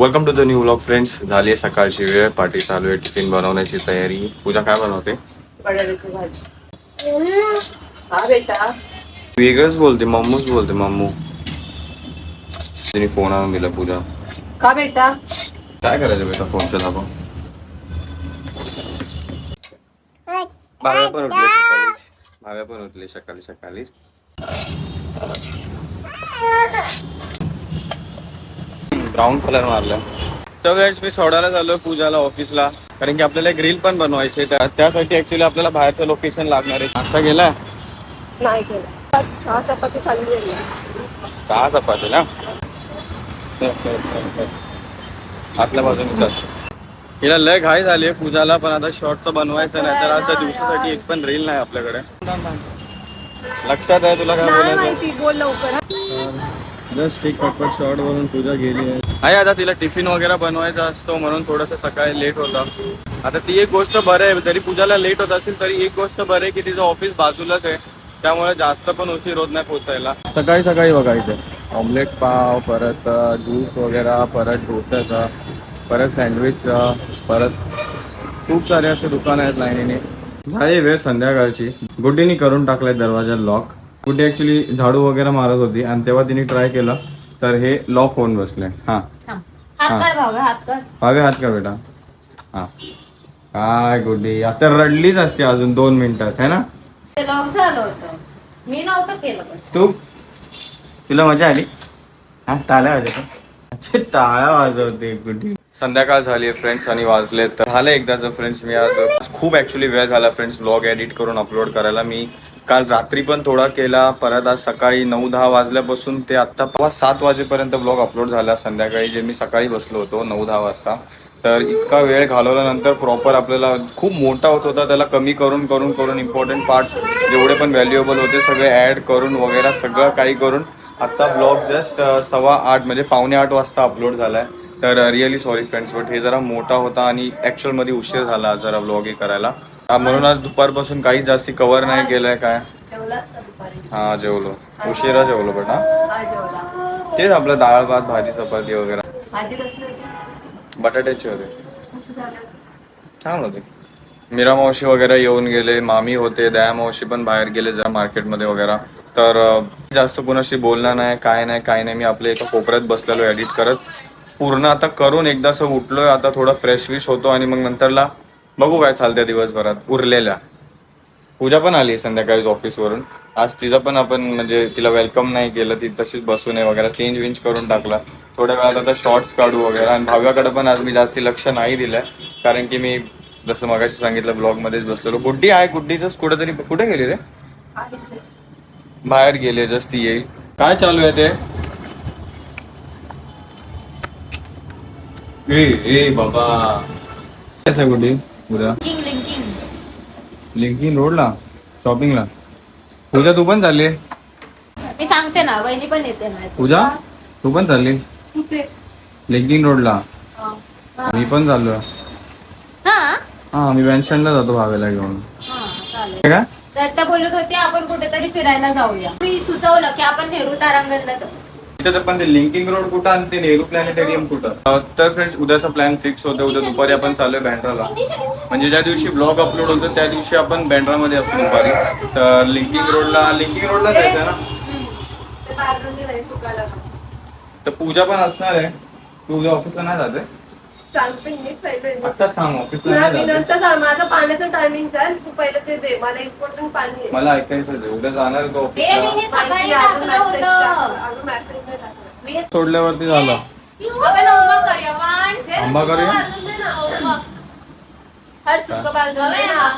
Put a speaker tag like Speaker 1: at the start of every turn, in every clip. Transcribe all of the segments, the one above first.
Speaker 1: Welcome to the new vlog friends झाली आहे सकाळची वेळ. पार्टी चालू आहे. टिफिन बनवण्याची तयारी. पूजा काय बनवते?
Speaker 2: बटाट्याची भाजी. हा बेटा.
Speaker 1: वेगळंच बोलते. मम्मूच बोलते. मम्मू. तिने फोन आणून दिला पूजा.
Speaker 2: का बेटा?
Speaker 1: काय करायचं बेटा? फोनच्या दाबा भाव्या पण उठले सकाळीच. भाव्या पण उठले सकाळी सकाळीच. ब्राऊन कलर मारला तर वेळेस मी सोडायला झालो पूजाला ऑफिसला कारण की आपल्याला एक रील पण बनवायचे त्या- त्यासाठी ऍक्च्युली आपल्याला बाहेरचं लोकेशन लागणार आहे. नाश्ता केलाय?
Speaker 2: नाही केला. चहा चपाती आहे.
Speaker 1: सहा चपाती ना? आतल्या बाजूने चल. हिला लय घाई झाली आहे पूजाला पण आता शॉर्टचं बनवायचं नाही तर अशा दिवसासाठी एक पण रील नाही आपल्याकडे. लक्षात आहे तुला काय बोलायचं?
Speaker 2: बोल लवकर.
Speaker 1: जस्ट एक पटपट शॉर्ट वरून पूजा गेली आहे. आहे आता तिला टिफिन वगैरे बनवायचा असतो म्हणून थोडंसं सकाळी लेट होता. आता ती एक गोष्ट बरं आहे जरी पूजाला लेट होत असेल तरी एक गोष्ट बरं आहे की तिचं ऑफिस बाजूलाच आहे. त्यामुळे जास्त पण उशीर होत नाही पोचायला. सकाळी सकाळी बघा इथे ऑमलेट पाव परत ज्यूस वगैरे परत डोस्याचा परत सँडविचचा परत खूप सारे असे दुकान आहेत लाईनीने. झाली वेळ संध्याकाळची. गुड्डीने करून टाकलाय दरवाजा लॉक गुड्डी ऍक्च्युली झाडू वगैरे मारत होती आणि तेव्हा तिने ट्राय केलं तर हे लॉक होऊन बसले. हा.
Speaker 3: हात काढ हात काढ.
Speaker 1: हवे हात का बेटा. हा. काय गुड्डी आता रडलीच असते अजून दोन मिनिटात है ना?
Speaker 3: ते लॉक झालं होतं. मी नव्हतं केलं पण.
Speaker 1: तू? तुला मजा आली? हा टाळ्या वाजवतो. अच्छा टाळ्या वाजवते गुड्डी. संध्याकाळ झाली आहे फ्रेंड्स आणि वाजले तर झालं एकदाच फ्रेंड्स मी आज खूप ऍक्च्युली वेळ झाला फ्रेंड्स ब्लॉग एडिट करून अपलोड करायला. मी काल रात्री पण थोडा केला. परत आज सकाळी नऊ दहा वाजल्यापासून ते आत्ता पाच सात वाजेपर्यंत ब्लॉग अपलोड झाला. संध्याकाळी जे मी सकाळी बसलो होतो नऊ दहा वाजता. तर इतका वेळ घालवल्यानंतर प्रॉपर आपल्याला खूप मोठा होत होता. त्याला कमी करून करून करून इम्पॉर्टंट पार्ट्स जेवढे पण व्हॅल्युएबल होते सगळे ॲड करून वगैरे सगळं काही करून आत्ता ब्लॉग जस्ट सव्वा आठ म्हणजे पावणे आठ वाजता अपलोड झालाय. तर रिअली सॉरी फ्रेंड्स बट हे जरा मोठा होता आणि ॲक्च्युअलमध्ये उशीर झाला जरा ब्लॉग हे करायला. म्हणून आज दुपारपासून काहीच जास्ती कव्हर नाही केलंय काय? हा जेवलो. उशिरा जेवलो बेटा.
Speaker 2: हा जेवला.
Speaker 1: तेच आपलं डाळ भात भाजी चपाती वगैरे. बटाट्याची होते. छान होते. मीरा मावशी वगैरे येऊन गेले मामी होते दया मावशी पण बाहेर गेले जरा मार्केटमध्ये वगैरे. तर जास्त कुणाशी बोलणं नाही काय नाही काय नाही. मी आपल्या एका कोपऱ्यात बसलेलो एडिट करत. पूर्ण आता करून एकदा असं उठलोय आता थोडा फ्रेश विश होतो आणि मग नंतरला बघू काय चालतंय दिवसभरात उरलेल्या. पूजा पण आली संध्याकाळी ऑफिसवरून आज तिचं पण आपण म्हणजे तिला वेलकम नाही केलं ती तशीच बसून आहे वगैरे चेंज विंज करून टाकला. थोड्या वेळात आता शॉर्ट्स काढू वगैरे आणि भाव्याकडे पण आज मी जास्ती लक्ष नाही दिलंय कारण की मी जसं मगाशी सांगितलं ब्लॉग मध्येच बसलेलो. गुड्डी आहे गुड्डी जस्ट कुठेतरी कुठे गेली रे. बाहेर गेले जस्ट ती येईल. काय चालू आहे ते? ए ए बाबा. गुड्डी? उद्या
Speaker 3: लिंकिंग
Speaker 1: रोडला शॉपिंगला पूजा तू पण चालली?
Speaker 3: मी सांगते ना वहिनी पण येते ना.
Speaker 1: पूजा तू पण चालली?
Speaker 2: कुठे?
Speaker 1: लिंकिंग रोडला
Speaker 3: हा.
Speaker 1: मी पण चाललोय.
Speaker 3: हा?
Speaker 1: हा मी स्टँडला जातो भावेला घेऊन.
Speaker 3: हा, चालेल.
Speaker 1: काय
Speaker 3: तर त्या बोलत होते आपण कुठेतरी फिरायला जाऊया. मी सुचवलं की आपण नेहरू तारांगणला जाऊ.
Speaker 1: इथं तर पण ते लिंकिंग रोड कुठं आणि ते नेहरू प्लॅनेटेरियम कुठं? तर फ्रेंड्स उद्याचा प्लॅन फिक्स होतं उद्या दुपारी आपण चाललोय बँड्राला म्हणजे ज्या दिवशी ब्लॉग अपलोड होतो त्या दिवशी आपण बँड्रामध्ये असतो दुपारी. तर लिंकिंग रोडला लिंकिंग रोडला जायचं ना? तर पूजा पण असणार आहे. तू उद्या ऑफिसला नाही जाते
Speaker 2: सांगते मी पहिले
Speaker 1: आत्ताच सांग
Speaker 2: तुला
Speaker 1: नाही
Speaker 2: सांग, माझं पाण्याचं टायमिंग चाल तू पहिलं ते दे मला इम्पॉर्टंट पाणी आहे.
Speaker 1: मला ऐकायचं आहे. उद्या जाणार आहे तो
Speaker 3: ए, मी
Speaker 1: ऑफिसला
Speaker 3: हे सकाळी
Speaker 2: माहिती आहे, अजून
Speaker 3: टाकलं
Speaker 2: message टाकलं,
Speaker 3: होतं
Speaker 2: अजून message नाही टाकलं.
Speaker 3: मी हे-
Speaker 1: सोडल्यावरती झालं
Speaker 2: दे,
Speaker 1: आंबा
Speaker 2: सुकं
Speaker 1: करूया?
Speaker 2: बांधून दे ना, होमवर्क. हर सुकं बांधून दे ना.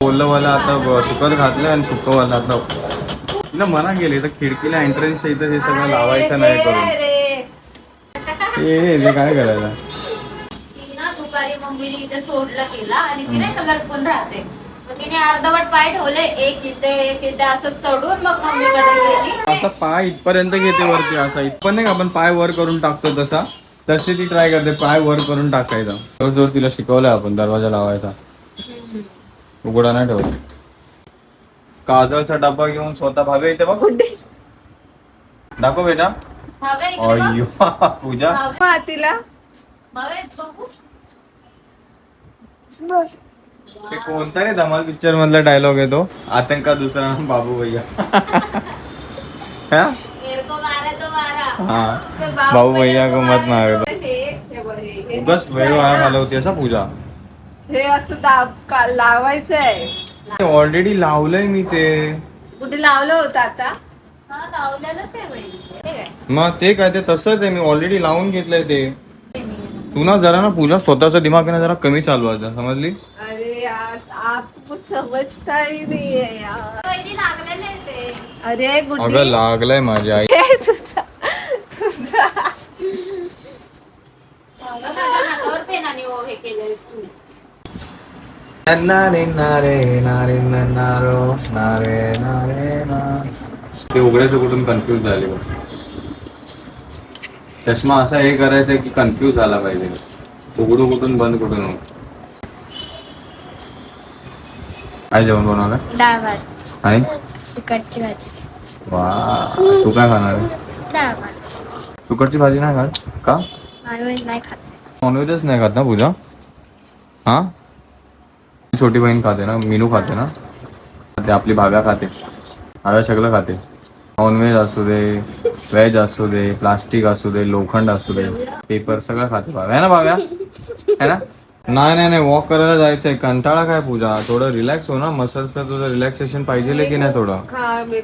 Speaker 1: बोललं मला आता ब- सुकर घातलं आणि सुकं वाला आता ना मना गेली तर खिडकीला एंट्रन्स इथं हे सगळं लावायचं नाही करून हे काय करायचं
Speaker 3: इथे सोडलं केला आणि ती नाही का लटकून राहते. मग तिने अर्धवट पाय ठेवले एक इथे एक इथे असं चढून मग मम्मीकडे गेली.
Speaker 1: असा पाय इथपर्यंत घेते वरती असा इथपर्यंत नाही का आपण पाय वर करून टाकतो तसा. तशी ती ट्राय करते पाय वर करून टाकायचा. जोर जोर तिला शिकवलंय आपण दरवाजा लावायचा. उघडा नाही ठेवत. काजळचा डब्बा घेऊन स्वतः भावे इथे बघ. दाखव बेटा. अय्यो पूजा.
Speaker 2: तिला
Speaker 1: ते कोणता रे धमाल पिक्चर मधला डायलॉग आहे तो? आतंका दुसरा नाम बाबू भैया. हा?
Speaker 3: मेरे को मारा तो मारा
Speaker 1: हा.
Speaker 2: ते
Speaker 1: भाऊ भैया को मत मार उगाच वेळ वाया घालवते असा पूजा.
Speaker 2: हे असं दाब का- लावायचंय.
Speaker 1: ऑलरेडी लावलंय मी ते.
Speaker 2: कुठे लावलं होतं आता?
Speaker 3: आहे
Speaker 1: मग ते काय ते तसंच आहे. मी ऑलरेडी लावून घेतलंय ते. तू ना जरा ना पूजा स्वतःचा दिमाग आहे ना जरा कमी चालवायचा समजली?
Speaker 2: अरे यार आप कुछ समजता ही नहीं है यार.
Speaker 3: बहिणी लागलेलं आहे ते
Speaker 2: अरे
Speaker 1: अगं
Speaker 2: गुड्डी
Speaker 1: लागलंय माझ्या आई.
Speaker 2: हे तुझा तुझा.
Speaker 3: हातावर पेनाने ओ हे केलंयस तू.
Speaker 1: नारे नारे नारे नारो नारे नारे ना ते उघड्याचं कुठून कन्फ्यूज झाले बघ. चष्मा असा हे करायचा की कन्फ्यूज झाला पाहिजे. उघडू कुठून बंद कुठून काय जेवण बनवलं?
Speaker 4: डाळ भात.
Speaker 1: आणि
Speaker 4: सुकटची भाजी.
Speaker 1: वा तू काय खाणार आहे?
Speaker 4: डाळ भात.
Speaker 1: सुकटची भाजी नाही खात? का?
Speaker 4: नॉनव्हेज नाही खात.
Speaker 1: नॉनव्हेजच नाही खात ना पूजा? हा? छोटी बहीण खाते ना मीनू खाते ना? ते आपली भाव्या खाते. भाव्या सगळं खाते. नॉनव्हेज असू दे व्हेज असू दे प्लास्टिक असू दे लोखंड असू दे पेपर सगळं खाते भाव्या है ना भाव्या है ना? नाही नाही नाही वॉक करायला जायचंय. कंटाळा काय पूजा? थोडं रिलॅक्स हो ना. मसल्सला तुझं रिलॅक्सेशन पाहिजे की नाही थोडं?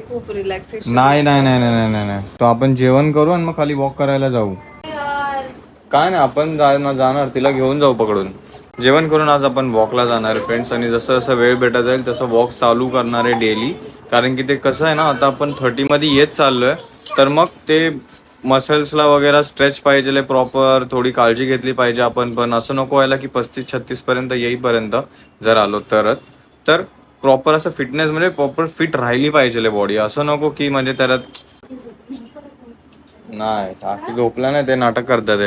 Speaker 2: खूप रिलॅक्सेशन
Speaker 1: नाही नाही नाही नाही नाही नाही तो आपण जेवण करू आणि मग खाली वॉक करायला जाऊ. काय नाही आपण जाणार. तिला घेऊन जाऊ पकडून. जेवण करून आज आपण वॉकला जाणार. फ्रेंड्स आणि जसं जसं वेळ भेटत जाईल तसं वॉक चालू करणार आहे डेली कारण की ते कसं आहे ना आता आपण थर्टी मध्ये येत चाललोय तर मग ते मसल्सला वगैरे स्ट्रेच पाहिजे प्रॉपर थोडी काळजी घेतली पाहिजे आपण. पण असं नको व्हायला की पस्तीस छत्तीस पर्यंत येईपर्यंत जर आलो तरच. तर प्रॉपर असं फिटनेस म्हणजे प्रॉपर फिट राहिली पाहिजे बॉडी असं नको की म्हणजे त्याच्यात नाही काकी झोपला नाही ते नाटक करतात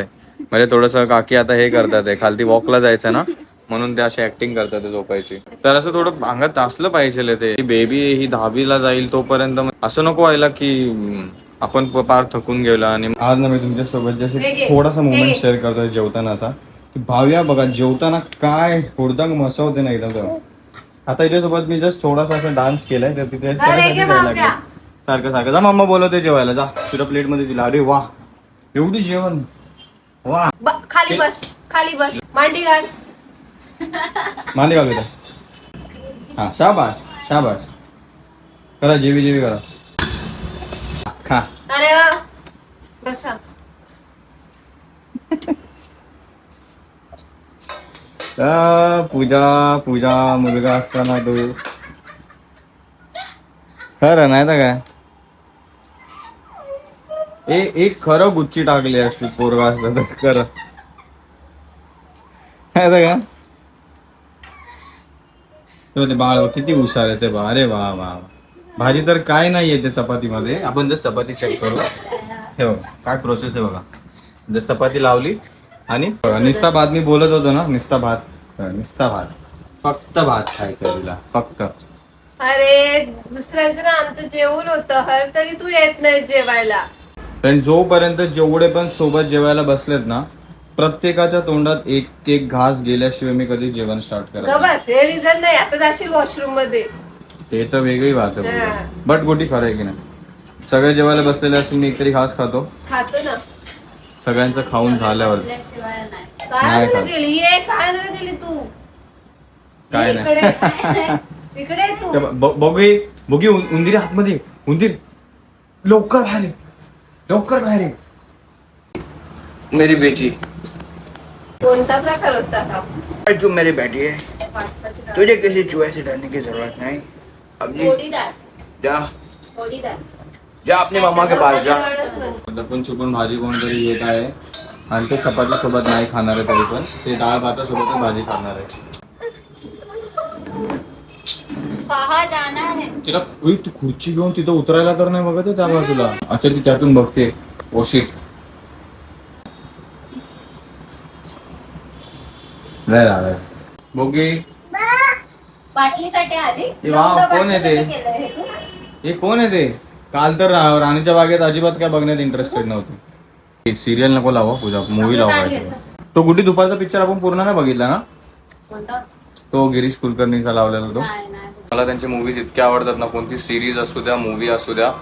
Speaker 1: म्हणजे थोडस काकी आता हे करतात खालती वॉकला जायचं ना. म्हणून ते अशी ऍक्टिंग करतात ते झोपायची. तर असं थोडं अंगात असलं पाहिजे ते. बेबी ही दहावीला जाईल तोपर्यंत असं नको व्हायला की आपण पार थकून गेलो आणि आज ना मी तुमच्यासोबत
Speaker 2: हे
Speaker 1: जसे. थोडासा मोमेंट
Speaker 2: घे.
Speaker 1: शेअर करतोय जेवतानाचा. की भाव्या बघा जेवताना काय हुडदंग मसवते ना एकदा तर आता याच्यासोबत मी जस्ट थोडासा असा डान्स केलाय तर तिथे. सारखं सारखं. जा मम्मा बोलवते जेवायला जा. तुझ्या प्लेटमध्ये दिला. अरे वा एवढी जेवण. वा.
Speaker 2: खाली बस खाली बस. मांडी घाल.
Speaker 1: मांडी घालू हा शाबाश शाबाश करा जेवी जेवी करा. खा.
Speaker 2: अरे वा. बसा.
Speaker 1: पूजा पूजा मुलगा असताना तू. खरं नाही तर काय? ए एक खरं गुच्ची टाकली असती पोरगा असतं तर खरं. काय तर का ते बाळ किती हुशार आहे ते बा अरे वा वा. भाजी तर काय नाही येते चपातीमध्ये. आपण जर चपाती चेक करू. हे बघा काय प्रोसेस आहे बघा. जर चपाती लावली आणि निस्ता भात मी बोलत होतो ना निस्ता भात. निस्ता भात. फक्त भात खायचा तिला फक्त.
Speaker 2: अरे दुसऱ्यांचं ना आमचं जेवण होतं. हर तरी तू येत नाही जेवायला.
Speaker 1: पण जोपर्यंत जेवढे पण सोबत जेवायला बसलेत ना प्रत्येकाच्या तोंडात एक एक घास गेल्याशिवाय मी कधी जेवण स्टार्ट
Speaker 2: ग
Speaker 1: करा
Speaker 2: बस हे रिझन नाही. आता जाशील वॉशरूममध्ये.
Speaker 1: ते तर वेगळी बात
Speaker 2: हा.
Speaker 1: आहे बट गोटी खरं आहे की नाही? सगळे जेवायला बसलेले असून मी एकतरी घास खातो.
Speaker 2: खातो ना.
Speaker 1: सगळ्यांचं खाऊन झाल्यावर.
Speaker 3: बसल्याशिवाय नाही.
Speaker 2: काय
Speaker 1: नाही
Speaker 2: आणायला
Speaker 1: खात.
Speaker 2: गेली? ये काय आणायला गेली तू?
Speaker 1: काय
Speaker 2: ये
Speaker 1: नाही.
Speaker 2: इकडे. इकडे ये तू.
Speaker 1: ते ब- बघू बघू उंदीर आतमध्ये उंदीर. लवकर बाहेर ये. लवकर बाहेर ये. मेरी बेटी
Speaker 2: कोणता प्रकार होता हा
Speaker 5: तू मेरी बेटी है। तुझे किसी चूहे से डरने की ज़रूरत नहीं। अब जी जा। जा अपने मामा के पास जा।
Speaker 1: लपून छुपून भाजी कोणतरी येत आहे आणि ते चपाती सोबत नाही खाणार आहे तरी पण ते डाळ भातासोबतच भाजी खाणार आहे
Speaker 3: जाना है?
Speaker 1: तिला ती खुर्ची घेऊन तिथं उतरायला तर नाही बघत त्या बाजूला? अच्छा ती त्यातून बघते ओशीट बोगी.
Speaker 3: बाटलीसाठी आली.
Speaker 1: ए वा, कोण आहे ते?
Speaker 3: बाटलीसाठी केलंय हे तू?
Speaker 1: हे कोण आहे ते? काल तर रा- राणीच्या बागेत अजिबात काय बघण्यात इंटरेस्टेड नव्हती. सिरियल नको लावा पूजा. मूवी लावा. तो गुड्डी दुपारचा पिक्चर आपण पूर्ण नाही बघितला ना?
Speaker 3: कोणता?
Speaker 1: तो गिरीश कुलकर्णीचा लावलेला तो.
Speaker 3: नाही नाही.
Speaker 1: मला त्यांचे मूवीज इतके आवडतात ना कोणती सिरीज असू द्या मूवी असू द्या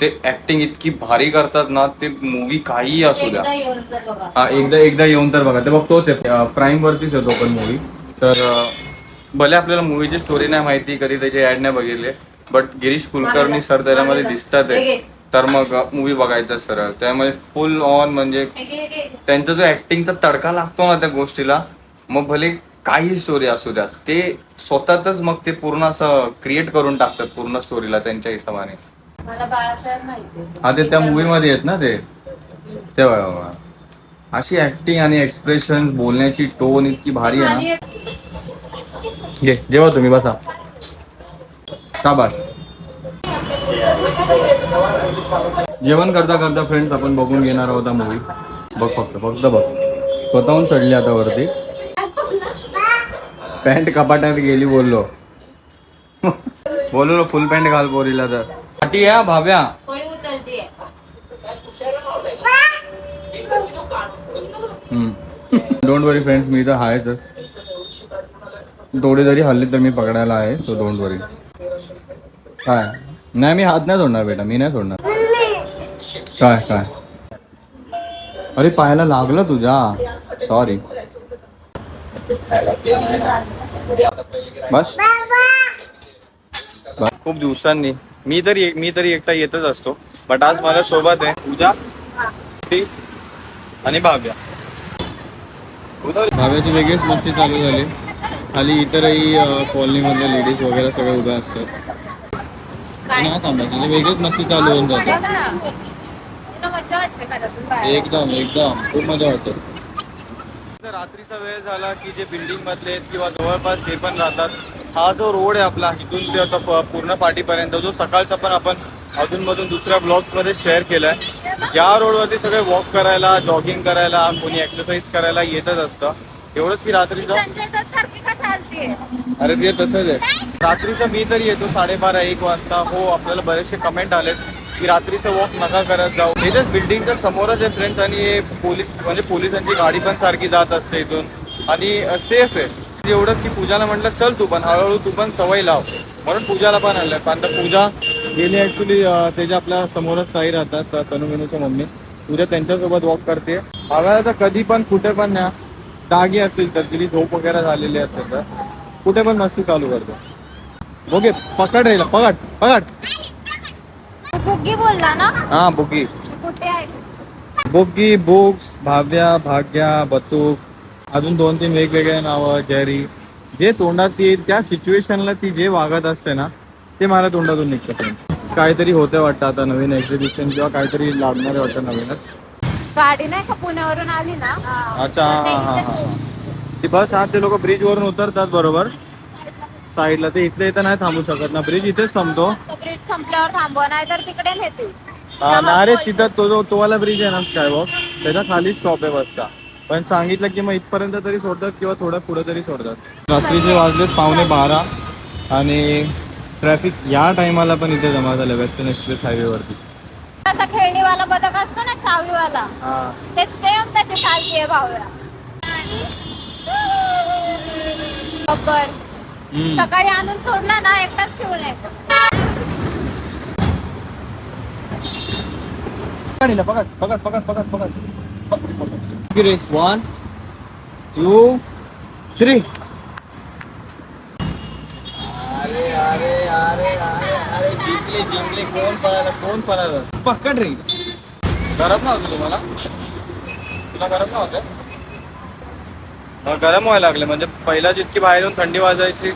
Speaker 1: ते ऍक्टिंग इतकी भारी करतात ना ते मूवी काहीही असू द्या. हा एकदा एकदा येऊन तर बघा. ते बघ तोच आहे. प्राईम वरतीच आहे तो पण मूवी तर भले आपल्याला मूवीची स्टोरी नाही माहिती कधी त्याचे ऍड नाही बघितले बट गिरीश कुलकर्णी सर त्याच्यामध्ये दिसतात आहे. तर मग मूवी बघायचं सरळ. त्यामुळे फुल ऑन म्हणजे त्यांचा जो ऍक्टिंगचा तडका लागतो ना त्या गोष्टीला मग भले काही स्टोरी असू द्या ते स्वतःच मग ते पूर्ण असं क्रिएट करून टाकतात पूर्ण स्टोरीला त्यांच्या हिशोबाने.
Speaker 3: मला बाळासाहेब माहिती
Speaker 1: हा ते त्या मूवी मध्ये आहेत ना ते? ते बघा बघा. अशी ऍक्टिंग आणि एक्सप्रेशन बोलण्याची टोन इतकी भारी आहे ना? घे जेवा तुम्ही बसा. का बस? जेवण करता करता फ्रेंड्स आपण बघून घेणार आहोत मूवी बघ फक्त फक्त बघ. स्वतःहून चढली आता वरती. पॅन्ट कपाटात गेली बोललो. बोललो फुल पॅन्ट घाल पोरीला तर. पाठी या भाव्या?
Speaker 3: कोणी
Speaker 1: डोंट वरी फ्रेंड्स मी तर आहेच थोडी जरी हल्ली तर मी पकडायला आहे सो डोंट वरी काय? नाही मी हात नाही सोडणार बेटा मी नाही सोडणार काय काय? अरे पायाला लागलं तुझ्या. सॉरी बस बस. खूप दिवसांनी मी तरी मी तरी एकटा येतच असतो. बट आज मला सोबत आहे पूजा ती आणि भाव्या. भाव्याची वेगळीच मस्ती चालू झाली. खाली इतरही कॉलनीमधल्या लेडीज वगैरे सगळे उभ्या असतात. नाही वेगळीच मस्ती चालू होऊन जाते? एकदम एकदम. खूप मजा वाटते रात्रीचा वेळ झाला की जे बिल्डिंग मधले आहेत किंवा जवळपास जे पण राहतात हा जो रोड आहे आपला इथून ते आता पूर्ण पाठीपर्यंत जो सकाळचा पण आपण अधूनमधून दुसऱ्या ब्लॉग्समध्ये शेअर केलाय या रोडवरती सगळे वॉक करायला जॉगिंग करायला कोणी एक्सरसाइज करायला येतच असतं. एवढंच की रात्रीचं अरे ते तसंच आहे. रात्रीचं मी तरी येतो साडेबारा एक वाजता. हो आपल्याला बरेचसे कमेंट आलेत की रात्रीचं वॉक नका करत जाऊ. इथेच बिल्डिंगच्या समोरच आहे फ्रेंड्स आणि पोलीस म्हणजे पोलिसांची गाडी पण सारखी जात असते इथून. आणि सेफ आहे. एवढंच की पूजाला म्हटलं चल तू पण हळूहळू तू पण सवय लाव. म्हणून पूजाला पण आणलं कारण तर पूजा गेली ऍक्च्युली त्याच्या आपल्या समोरच ताई राहतात तनुमिनूच्या मम्मी पूजा त्यांच्यासोबत वॉक करते. हव्याला तर कधी पण कुठे पण ना जागी असेल तर तिची झोप वगैरे झालेली असेल तर कुठे पण मस्ती चालू करतो. ओके पकड यायला पकड पकड.
Speaker 3: तू बुग्गी बोलला ना?
Speaker 1: हा
Speaker 3: तू कुठे आहे?
Speaker 1: बुग्गी बुक्स भाव्या भाग्या बतूक अजून दोन तीन वेगवेगळे नावं जॅरी. जे तोंडात येईल त्या सिच्युएशनला ती जे वागत असते ना ते मला तोंडातून निघतं. काहीतरी होतं वाटतं आता नवीन एक्झिबिशन किंवा काहीतरी लागणार वाटतं नवीनच.
Speaker 3: गाडी नाही का पुण्यावरून आली ना?
Speaker 1: अच्छा हा हा हा. ती बस हा ते लोक ब्रिज वरून उतरतात बरोबर. साईडला ते इथल्या इथं नाही थांबू शकत ना. ब्रिज इथेच थांबतो.
Speaker 3: ब्रिज संपल्यावर थांबवा नाही तर तिकडे नेतील.
Speaker 1: हा, ना रे तिथं तो जो तो वाला ब्रिज आहे ना स्कायवॉक त्याच्याखाली स्टॉप आहे बसचा. पण सांगितलं की मग इथपर्यंत तरी सोडतात किंवा थोडं पुढे तरी सोडतात. रात्रीचे वाजलेत पावणे बारा आणि ट्रॅफिक या टायमाला पण इथे जमा झालं वेस्टर्न एक्सप्रेस हायवेवरती
Speaker 3: असा खेळणीवाला बदक असतो ना ते सेम आहे. सकाळी आणून सोडला ना एकटाच ठेवून येतो.
Speaker 1: पकड पकड पकड पकड पकड पकड. रेस वन टू थ्री अरे अरे अरे अरे अरे जिंकले जिंकले. कोण पळाला कोण पळाला? पकड रे. गरम नव्हतं तुम्हाला? तुला गरम नव्हतं? गरम व्हायला लागले. म्हणजे पहिला जितकी बाहेर येऊन थंडी वाजायची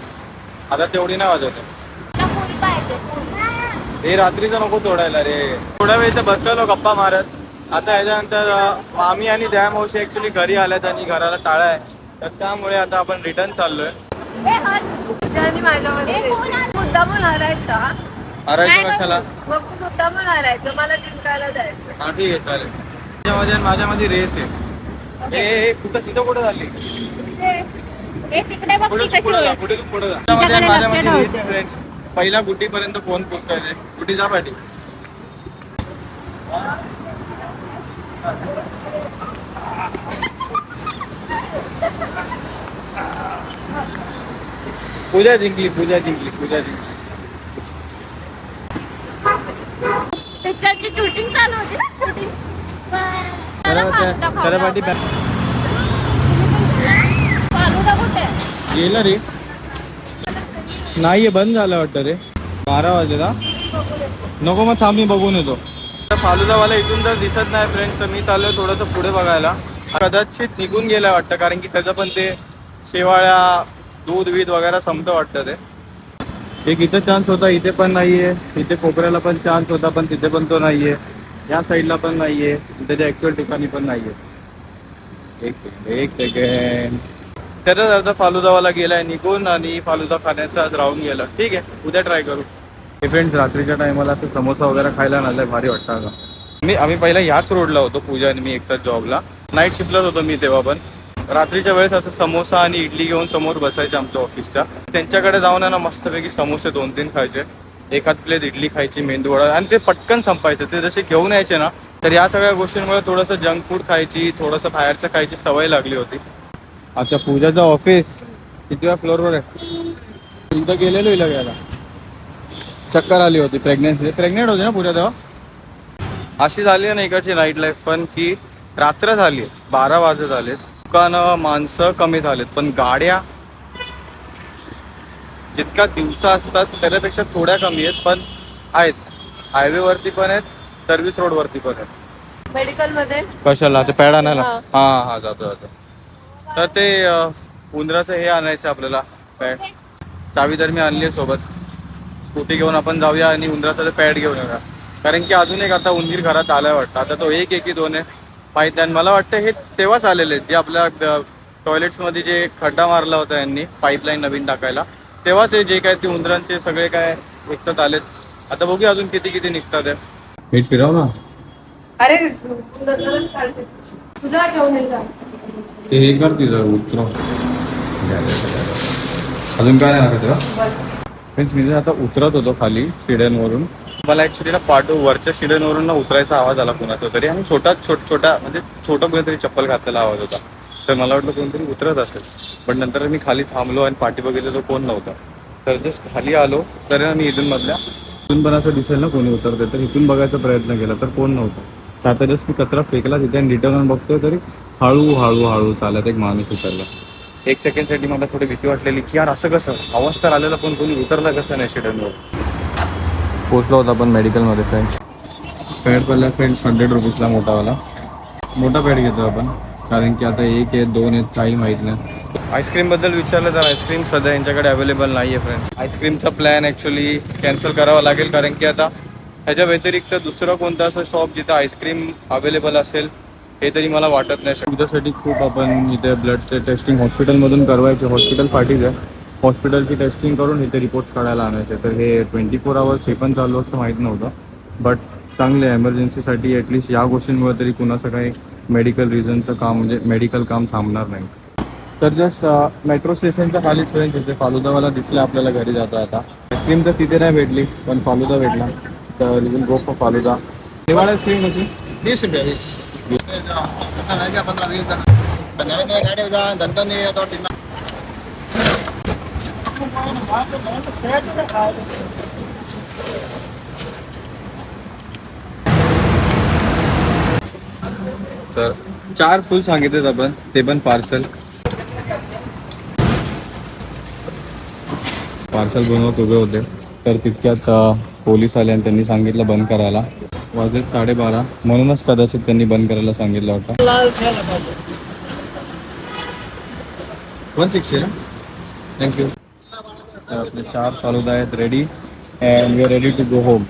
Speaker 1: आता तेवढी नाही वाजवते.
Speaker 3: तुला फुल पाहिजे फुल
Speaker 1: हे रात्रीचं नको तोडायला रे. थोड्या वेळ इथे बसलेलो गप्पा मारत. आता याच्यानंतर मामी आणि दया मावशी ऍक्च्युली घरी आल्यात आणि घराला टाळा आहे तर त्यामुळे आता आपण रिटर्न चाललोय.
Speaker 2: माझ्यामध्ये हरायचा
Speaker 1: अरायचं कशाला
Speaker 2: मग तू हरायचं मला जिंकायला जायचं
Speaker 1: हा ठीक आहे चालेल. आणि माझ्यामध्ये रेस आहे. ए, कुठं तिथं कुठं झाली पुढे जा
Speaker 3: ओळख.
Speaker 1: पुढे तू पुढे जा
Speaker 3: तिच्याकडे लक्ष
Speaker 1: माझ्यामध्ये
Speaker 3: ठेव.
Speaker 1: रेस आहे फ्रेंड्स पहिल्या गुड्डीपर्यंत कोण पुसतोय गुड्डी जा पाठी. पूजा जिंकली पूजा जिंकली पूजा जिंकली.
Speaker 2: गेला
Speaker 1: गेलं रे. नाहीये बंद झालं वाटतं रे. बारा वाजेला नको मग थांब मी बघून येतो. फालुदावाला इथून जर दिसत नाही फ्रेंड्स तर मी चाललोय थोडंसं पुढे बघायला. कदाचित निघून गेला वाटतं कारण की त्याचं पण ते शेवाळ्या दूध वीध वगैरे संपतं वाटतं ते. एक इथं चान्स होता इथे पण नाहीये. इथे कोपऱ्याला पण चान्स होता पण तिथे पण तो नाहीये. या साईडला पण नाहीये. त्याच्या ऍक्च्युअल ठिकाणी पण नाहीये. एक सेकंड एक सेकंड त्याचाच अर्थ फालुदावाला गेलाय निघून आणि फालुदा खाण्याचा आज राहून गेला. ठीक आहे उद्या ट्राय करू. फ्रेंड्स रात्रीच्या टायमाला असं समोसा वगैरे खायला ना लय भारी वाटतं का मी आम्ही पहिला ह्याच रोडला होतो पूजा आणि मी एकसाथ जॉबला नाईट शिफ्टलाच होतो मी तेव्हा पण. रात्रीच्या वेळेस असं समोसा आणि इडली घेऊन समोर बसायचे आमच्या ऑफिसच्या त्यांच्याकडे जाऊन आहे ना मस्तपैकी समोसे दोन तीन खायचे. एखाद प्लेट इडली खायची मेंदू वडा आणि ते पटकन संपायचे. ते जसे घेऊन यायचे ना तर या सगळ्या गोष्टींमुळे थोडंसं जंक फूड खायची थोडंसं बाहेरचं खायची सवय लागली होती. अच्छा पूजाचं ऑफिस किती फ्लोअरवर आहे? तुमचं गेलेलो इला घ्यायला चक्कर आली होती प्रेग्नेन्सी प्रेग्नेंट होती ना पूजा तेव्हा? अशी झाली आहे ना इकडची नाईट लाईफ पण की रात्र झाली बारा वाजत आलेत. दुकानं माणसं कमी झालेत पण गाड्या जितका दिवसा असतात त्याच्यापेक्षा थोड्या कमी आहेत पण आहेत. हायवे वरती पण आहेत सर्व्हिस रोड वरती पण आहेत.
Speaker 2: मेडिकलमध्ये?
Speaker 1: कशाला? ते पॅड आणायला
Speaker 2: हा.
Speaker 1: हा जातो जातो. तर ते उंदराचं हे आणायचं आपल्याला. पॅड. चावी तर मी आणली आहे सोबत. स्कूटी घेऊन आपण जाऊया आणि उंदराचं पॅड घेऊन येऊया. कारण की अजून एक आता उंदीर घरात आलाय वाटतं. आता तो एक एक दोन आहे. आणि मला वाटतं हे तेव्हाच आलेले आहेत. जे आपल्या टॉयलेट्समध्ये जे खड्डा मारला होता यांनी पाईपलाईन नवीन टाकायला तेव्हाच हे जे काय ते उंदरांचे सगळे काय एकतात आलेत. आता बघूया अजून किती किती निघतात मीठ फिरव ना
Speaker 2: अरे तुझा घेऊन
Speaker 1: ते हे कर अजून काय नाही ना
Speaker 2: बस.
Speaker 1: मीन्स मी आता उतरत होतो खाली शिड्यांवरून मला ऍक्च्युली ना पाठू वरच्या शिड्यांवरून ना उतरायचा आवाज आला कोणाचा तरी आणि छोटा छोट छोटा म्हणजे छोटा कोणीतरी चप्पल घातलेला आवाज होता. तर मला वाटलं कोणतरी उतरत असेल. पण नंतर मी खाली थांबलो आणि पाठी बघितलं तर कोण नव्हता. तर जस्ट खाली आलो तर मी इथून मधल्या इथून पण असं दिसेल ना कोणी उतरते तर इथून बघायचा प्रयत्न केला तर कोण नव्हतं. तर आता जस्ट मी कचरा फेकला तिथे आणि रिटर्न बघतोय तरी हळू हळू हळू चालत एक माणूस उतरला. एक सेकंडसाठी मला थोडी भीती वाटलेली की यार असं कसं? आवाज तर आलेला पण कोणी उतरला कसं नाही शिडनवर पोचलो होता आपण मेडिकलमध्ये फ्रेंड्स पॅड पडला फ्रेंड्स हंड्रेड रुपीजला मोठावाला मोठा पॅड घेतो आपण. कारण की आता एक आहे दोन आहेत काही माहीत नाही. आईस्क्रीमबद्दल विचारलं तर आईस्क्रीम सध्या यांच्याकडे अवेलेबल नाही आहे फ्रेंड आईस्क्रीमचा प्लॅन ॲक्च्युली कॅन्सल करावा लागेल कारण की आता ह्याच्या व्यतिरिक्त दुसरं कोणतं असं शॉप जिथं आईस्क्रीम अवेलेबल असेल हे तरी मला वाटत नाही. सुविधासाठी खूप आपण इथे ब्लडचे टेस्टिंग हॉस्पिटलमधून करवायचे. हॉस्पिटल पाठीच आहे. हॉस्पिटलची टेस्टिंग करून इथे रिपोर्ट्स काढायला आणायचे. तर हे ट्वेंटी फोर आवर्स हे पण चालू असतं माहीत नव्हतं. बट चांगले एमर्जन्सीसाठी ॲटलिस्ट या गोष्टींमुळे तरी कुणाचं काही मेडिकल रिझनचं काम म्हणजे मेडिकल काम थांबणार नाही. तर जस्ट मेट्रो स्टेशनच्या खालीच फ्रेंड्स इथे फालुदावाला दिसले आपल्याला घरी जाता आता. आईस्क्रीम तर तिथे नाही भेटली पण फालुदा भेटला. तर गो फॉर फालुदा. निवाड आईस्क्रीम कशी?
Speaker 6: वीस रुपया वीस. पंधरा वीस जण गाडी येतो
Speaker 1: तर चार फुल सांगितलेत आपण ते पण पार्सल पार्सल बनवत उभे होते. तर तितक्यात पोलीस आले आणि त्यांनी सांगितलं बंद करायला. वाजलेत साडेबारा. म्हणूनच कदाचित त्यांनी बंद करायला सांगितलं होतं. वन सिक्स्टी ना थँक्यू तर आपले चार फालुदा आहेत ready and we are ready to go home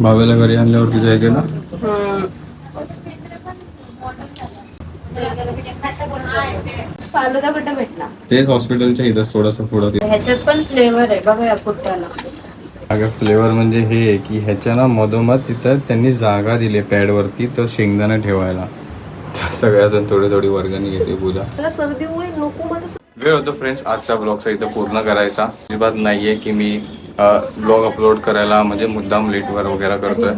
Speaker 1: भावेला घरी आणल्यावर तुझ्या हे
Speaker 3: फालुदा कुठे भेटला.
Speaker 1: तेच हॉस्पिटलच्या इथंच थोडंसं पुढं.
Speaker 3: ह्याच्यात पण फ्लेवर आहे. बघा या पुट्ट्याला
Speaker 1: अगं फ्लेवर म्हणजे हे आहे की ह्याच्या ना मधोमध तिथं त्यांनी जागा दिली पॅडवरती तो शेंगदाणा ठेवायला. सगळ्यातून थोडी थोडी वर्गणी घेते पूजा.
Speaker 2: मला सर्दी होईल नको मला
Speaker 1: वेळ होतो फ्रेंड्स आजच्या ब्लॉगचा इथं पूर्ण करायचा. अजिबात नाहीये की मी ब्लॉग अपलोड करायला म्हणजे मुद्दाम लेटवर वगैरे करतोय.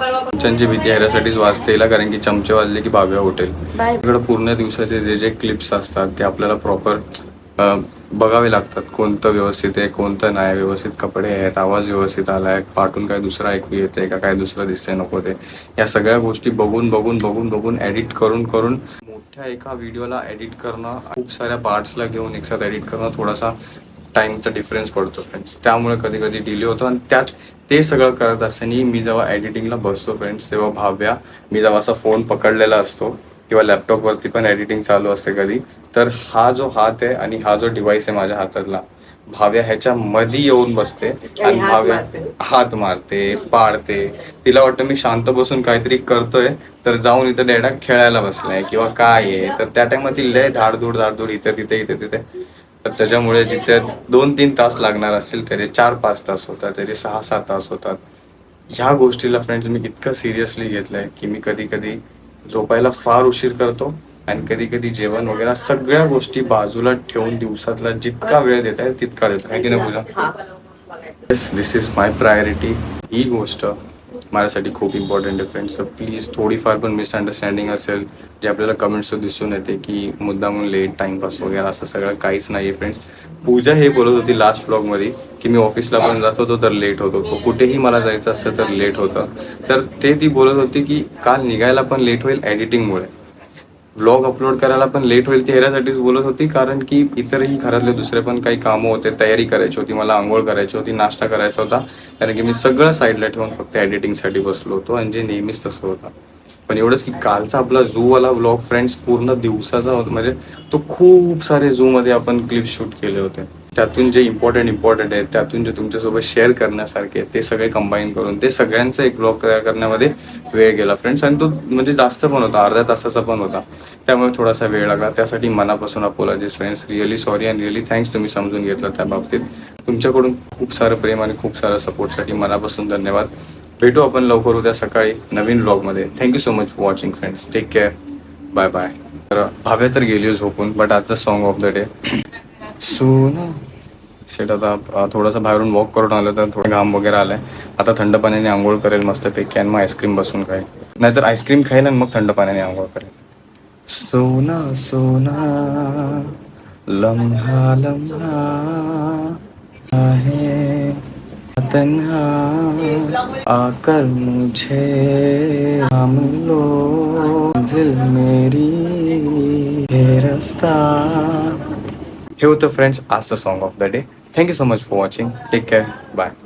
Speaker 1: चमच्यांची भीती ह्याच्यासाठीच वाजते हिला कारण की चमचे वाजले की भाव्या उठेल इकडे पूर्ण दिवसाचे जे जे क्लिप्स असतात ते आपल्याला प्रॉपर बघावे लागतात कोणतं व्यवस्थित आहे कोणतं नाही. व्यवस्थित कपडे आहेत आवाज व्यवस्थित आला आहे पाठून काय दुसरं ऐकू येते का काय दुसरं दिसतंय नको ते. या सगळ्या गोष्टी बघून बघून बघून बघून एडिट करून करून मोठ्या एका व्हिडिओला एडिट करणं खूप साऱ्या पार्ट्सला घेऊन एकसाथ एडिट करणं थोडासा टाईमचा डिफरन्स पडतो फ्रेंड्स त्यामुळे कधी कधी डिले होतो आणि त्यात ते सगळं करत असताना मी जेव्हा एडिटिंगला बसतो फ्रेंड्स तेव्हा भाव्या मी जेव्हा असा फोन पकडलेला असतो किंवा लॅपटॉपवरती पण एडिटिंग चालू असते कधी तर हा जो हात आहे आणि हा जो डिव्हाइस आहे माझ्या हातातला भाव्या ह्याच्या मध्ये येऊन बसते आणि भाव्या. हात मारते पाडते. तिला वाटतं मी शांत बसून काहीतरी करतोय तर जाऊन इथं डेडा खेळायला बसलाय किंवा काय आहे. तर त्या टाइमात ती लय धाडधूड धाडधूड इथे तिथे इथे तिथे. तर त्याच्यामुळे जिथे दोन तीन तास लागणार असतील त्याचे चार पाच तास होतात त्याचे सहा सात तास होतात. ह्या गोष्टीला फ्रेंड्स मी इतकं सिरियसली घेतलंय की मी कधी कधी झोपायला फार उशीर करतो. आणि कधी कधी जेवण वगैरे सगळ्या गोष्टी बाजूला ठेवून दिवसातला जितका वेळ देता येईल तितका देतो. आहे की नाही Pooja? Yes this is my priority ही गोष्ट माझ्यासाठी खूप इम्पॉर्टंट आहे फ्रेंड्स तर प्लीज थोडीफार पण मिसअंडरस्टँडिंग असेल जे आपल्याला कमेंट्स दिसून येते की मुद्दामून लेट टाईमपास वगैरे असं सगळं काहीच नाही आहे फ्रेंड्स पूजा हे बोलत होती लास्ट ब्लॉगमध्ये की मी ऑफिसला पण जात होतो तर लेट होतो. कुठेही मला जायचं असतं तर लेट होतं. तर ते ती बोलत होती की काल निघायला पण लेट होईल एडिटिंगमुळे व्लॉग अपलोड करायला पण लेट होईल ती ह्याच्यासाठीच बोलत होती कारण की इतरही घरातले दुसरे पण काही कामं होते तयारी करायची होती मला आंघोळ करायची होती नाश्ता करायचा होता. कारण की मी सगळं साईडला ठेवून फक्त एडिटिंगसाठी बसलो होतो आणि जे नेहमीच तसं होतं. पण एवढंच की कालचा आपला झूवाला व्लॉग फ्रेंड्स पूर्ण दिवसाचा होता. म्हणजे तो खूप सारे झूमध्ये आपण क्लिप शूट केले होते. त्यातून जे इम्पॉर्टंट इम्पॉर्टंट आहेत त्यातून जे तुमच्यासोबत शेअर करण्यासारखे आहेत ते सगळे कंबाईन करून ते सगळ्यांचं एक ब्लॉग तयार करण्यामध्ये वेळ गेला फ्रेंड्स आणि तो म्हणजे जास्त पण होता अर्ध्या तासाचा पण होता. त्यामुळे थोडासा वेळ लागला. त्यासाठी मनापासून apologies friends really sorry and really thanks तुम्ही समजून घेतलं त्या बाबतीत. तुमच्याकडून खूप सारं प्रेम आणि खूप सारं सपोर्टसाठी मनापासून धन्यवाद. भेटू आपण लवकर उद्या सकाळी नवीन ब्लॉगमध्ये thank you so much for watching friends take care bye bye तर भाव्या तर गेली झोपून बट आजचं song of the day Sona. शेट आता थोडंसं बाहेरून वॉक करून आलं तर थोडं घाम वगैरे आलाय. आता थंड पाण्याने आंघोळ करेल मस्तपैकी आणि मग आईस्क्रीम बसून खाईल. नाहीतर आईस्क्रीम खाईल आणि मग थंड पाण्याने आंघोळ करेल. सोना सोना। लम्हा लम्हा आहे तन्हा आकर मुझे थाम लो। दिल मेरी हे रस्ता। here with the friends? Ask the song of the day. Thank you so much for watching. Take care. Bye.